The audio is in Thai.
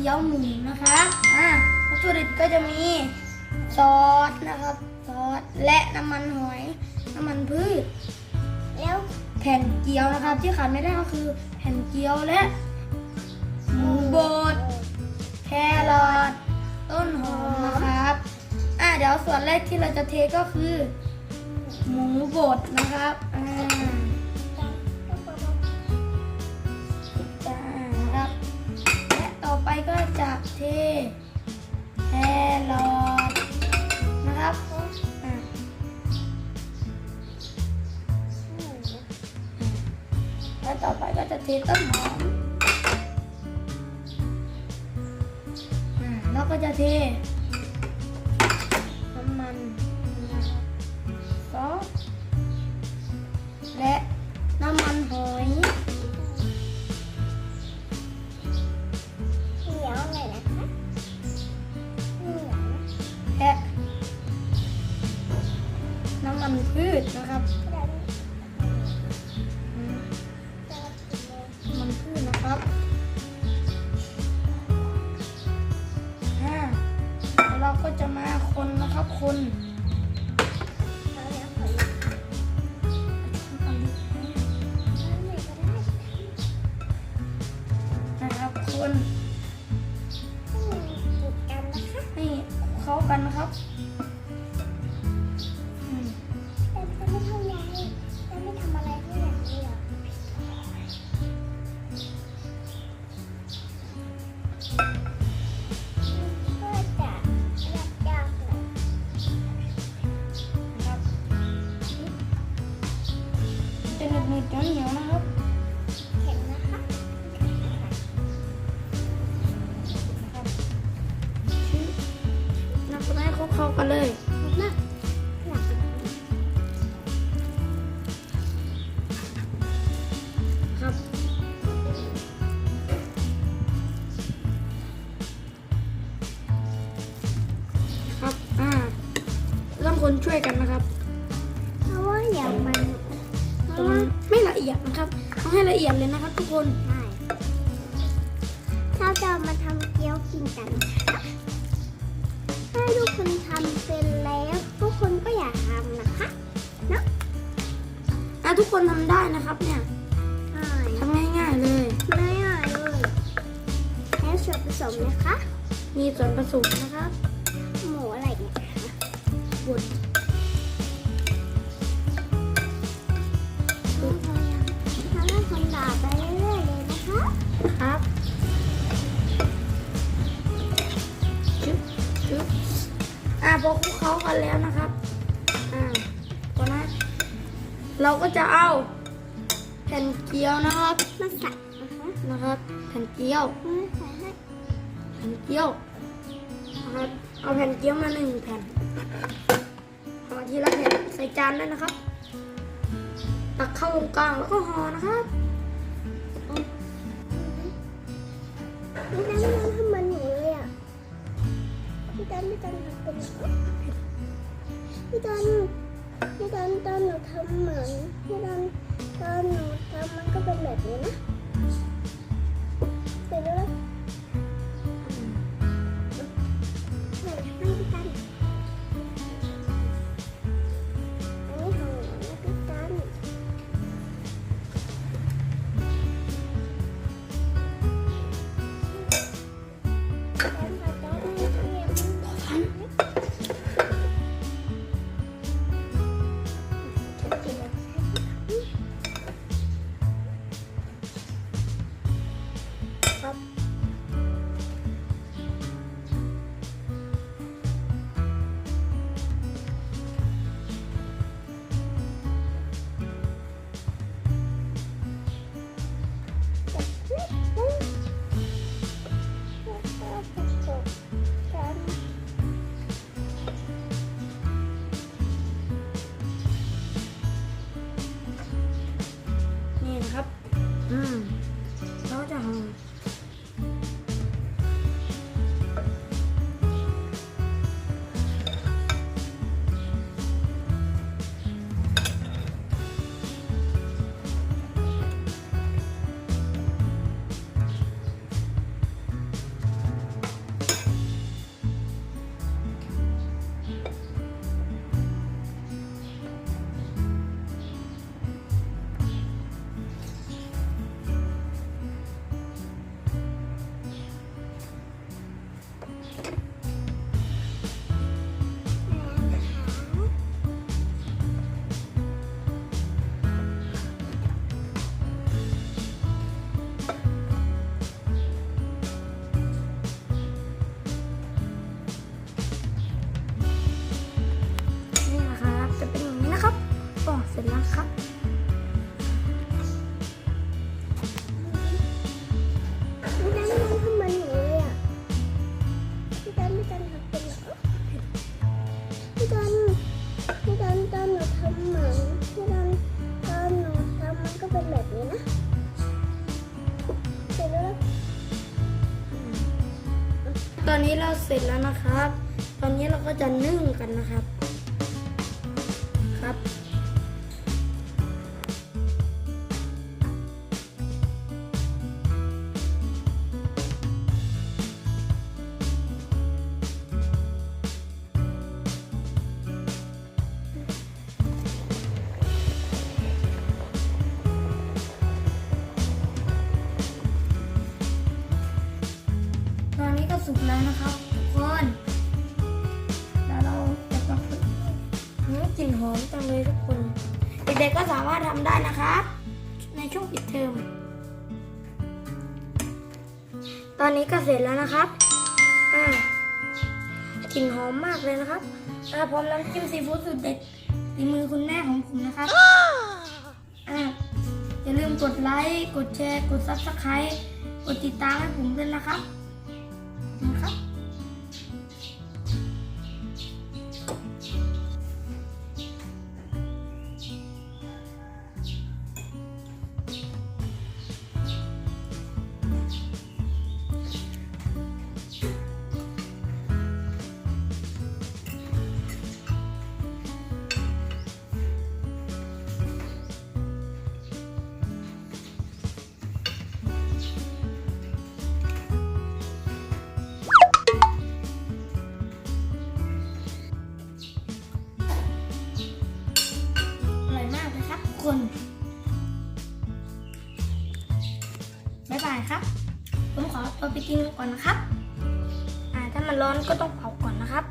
กี๊ยวหมูนะคะอ่าวัตถุดิบก็จะมีซอสนะครับ ซอสและน้ำมันหอย น้ำมันพืช แล้วแผ่นเกี๊ยวนะครับ ที่ขาดไม่ได้ก็คือแผ่นเกี๊ยวและหมูบดแครอทต้นหอมนะครับ อ่าเดี๋ยวส่วนแรกที่เราจะเทก็คือ หมูบดนะครับอ่าจ้า ไปก็จะเทแครอทนะครับอ่าและต่อไปก็จะเทต้นหอมอ่าแล้วก็จะเทน้ำมันซอส น กันเลยมากอยากกินครับครับอ่าเริ่มคนช่วยกันนะครับ เพราะว่าอย่างมันเพตรราะงว่าไม่ละเอียดนะครับต้องให้ละเอียดเลยนะครับทุกคน ใช่ถ้าจะเอามาทำเกี๊ยวกินกัน คนทำได้นะครับเนี่ยใช่ทำง่ายๆเลยไม่ง่ายเลยแล้วส่วนผสมนะคะ มีส่วนผสมนะครับหมูอะไรเนี่ยบดทำให้คนด่าไปเรื่อยๆเลยนะคะ ครับชึบชึบอะพอคลุกเคล้ากันแล้วนะครับ อ่าพอนะ เราก็จะเอาแผ่นเกี๊ยวนะครับมาใส่นะคะนะครับแผ่นเกี๊ยวใส่ให้แผ่นเกี๊ยวนะครับเอาแผ่นเกี๊ยวมาหนึ่งแผ่นห่อทีละแผ่นใส่จานด้วยนะครับ ตักเข้าตรงกลางแล้วก็ห่อนะครับไม่ได้ไม่ได้ทำมันหนูเลยอะพี่ตันพี่ตันทำเป็นพี่ตัน พี่ตอนตอนหนูทำเหมือนพี่ตอนตอนหนูทำมันก็เป็นแบบนี้นะไปด้วยไ much. นนี้เราเสร็จแล้วนะครับ ตอนนี้เราก็จะนึ่งกันนะครับ แล้วนะครับทุกคนแล้วเราจะมาฝึกกลิ่นหอมจังเลยทุกคนเด็กๆก็สามารถทำได้นะครับ ในช่วงปิดเทอมตอนนี้ก็เสร็จแล้วนะครับอ่ากลิ่นหอมมากเลยนะครับอ่าพร้อมน้ำจิ้มซีฟู้ดสุดเด็ดฝีมือคุณแม่ของผมนะครับอ่าอย่าลืมกดไลค์ กดแชร์ กดซับสไครต์กดติดตามให้ผมด้วยนะครับ นนะครับ อ่า ถ้ามันร้อนก็ต้องเผาก่อนนะครับ